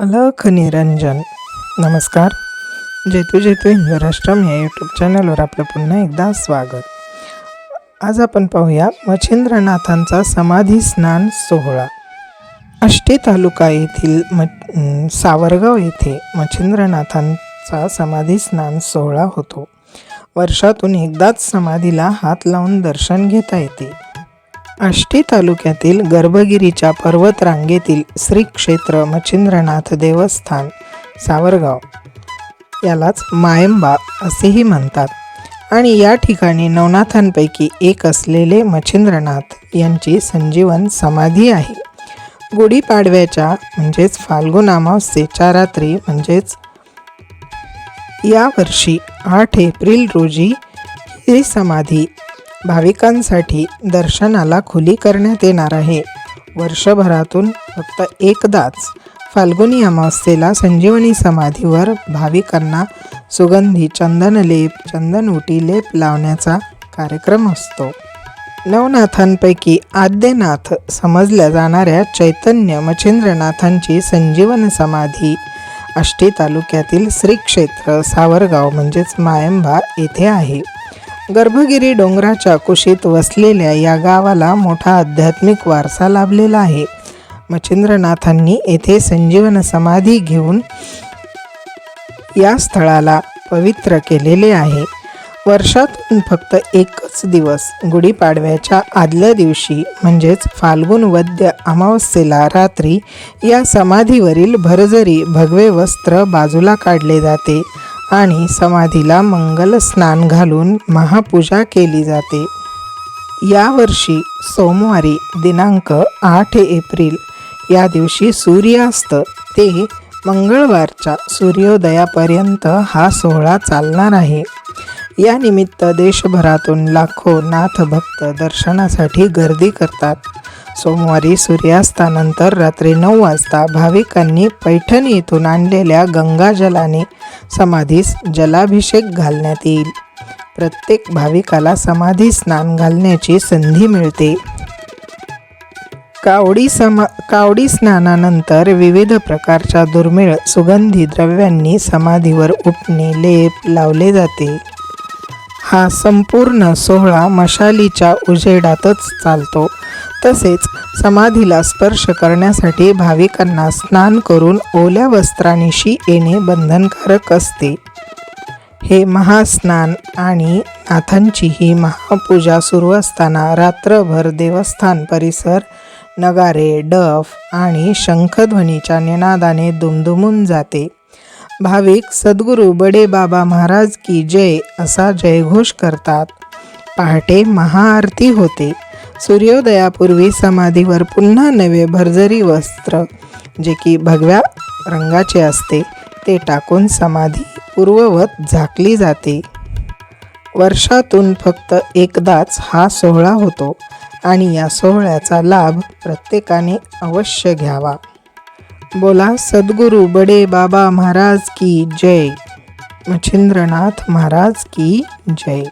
अलख निरंजन. नमस्कार. जेतू जेतू हिंदुराष्ट्रम या यूट्यूब चॅनलवर आपलं पुन्हा एकदा स्वागत. आज आपण पाहूया मच्छिंद्रनाथांचा समाधी स्नान सोहळा. आष्टी तालुका येथील म सावरगाव येथे मच्छिंद्रनाथांचा समाधी स्नान सोहळा होतो. वर्षातून एकदाच समाधीला हात लावून दर्शन घेता येते. आष्टी तालुक्यातील गर्भगिरीच्या पर्वतरांगेतील श्री क्षेत्र मच्छिंद्रनाथ देवस्थान सावरगाव. यालाच मायंबा असेही म्हणतात आणि या ठिकाणी नवनाथांपैकी एक असलेले मच्छिंद्रनाथ यांची संजीवन समाधी आहे. गुढीपाडव्याच्या म्हणजेच फाल्गुन अमावस्येच्या रात्री म्हणजेच यावर्षी आठ एप्रिल रोजी ही समाधी भाविकांसाठी दर्शनाला खुली करण्यात येणार आहे. वर्षभरातून फक्त एकदाच फाल्गुनी अमावस्येला संजीवनी समाधीवर भाविकांना सुगंधी चंदनलेप चंदनउटी लेप लावण्याचा कार्यक्रम असतो. नवनाथांपैकी आद्यनाथ समजल्या जाणाऱ्या चैतन्य मच्छिंद्रनाथांची संजीवन समाधी आष्टी तालुक्यातील श्री क्षेत्र सावरगाव म्हणजेच मायंबा येथे आहे. गर्भगिरी डोंगराच्या कुशीत वसलेल्या या गावाला मोठा आध्यात्मिक वारसा लाभलेला आहे. मच्छिंद्रनाथांनी येथे संजीवन समाधी घेऊन या स्थळाला पवित्र केलेले आहे. वर्षातून फक्त एकच दिवस गुढीपाडव्याच्या आदल्या दिवशी म्हणजेच फाल्गुन वद्य अमावस्येला रात्री या समाधीवरील भरजरी भगवे वस्त्र बाजूला काढले जाते. आणि समाधीला मंगल स्नान घालून महापूजा केली जाते. यावर्षी सोमवारी दिनांक आठ एप्रिल या दिवशी सूर्यास्त ते मंगळवारच्या सूर्योदयापर्यंत हा सोहळा चालणार आहे. या निमित्त देशभरातून लाखो नाथभक्त दर्शनासाठी गर्दी करतात. सोमवारी सूर्यास्तानंतर रात्री नऊ वाजता भाविकांनी पैठण येथून आणलेल्या गंगाजलाने समाधीस जलाभिषेक घालण्यात येईल. प्रत्येक भाविकाला समाधी स्नान घालण्याची संधी मिळते. कावडी समा कावडी स्नानानंतर विविध प्रकारच्या दुर्मिळ सुगंधी द्रव्यांनी समाधीवर उठणे लेप लावले जाते. हा संपूर्ण सोहळा मशालीच्या उजेडातच चालतो. तसेच समाधीला स्पर्श करण्यासाठी भाविकांना स्नान करून ओल्या वस्त्रानिशी येणे बंधनकारक असते. हे महास्नान आणि नाथांची ही महापूजा सुरू असताना रात्रभर देवस्थान परिसर नगारे डफ आणि शंखध्वनीच्या निनादाने दुमदुमून जाते. भाविक सद्गुरू बडे बाबा महाराज की जय असा जयघोष करतात. पहाटे महाआरती होते. सूर्योदयापूर्वी समाधीवर पुन्हा नवे भरजरी वस्त्र जे की भगव्या रंगाचे असते ते टाकून समाधी पूर्ववत झाकली जाते. वर्षातून फक्त एकदाच हा सोहळा होतो आणि या सोहळ्याचा लाभ प्रत्येकाने अवश्य घ्यावा. बोला सद्गुरू बडे बाबा महाराज की जय. मच्छिंद्रनाथ महाराज की जय.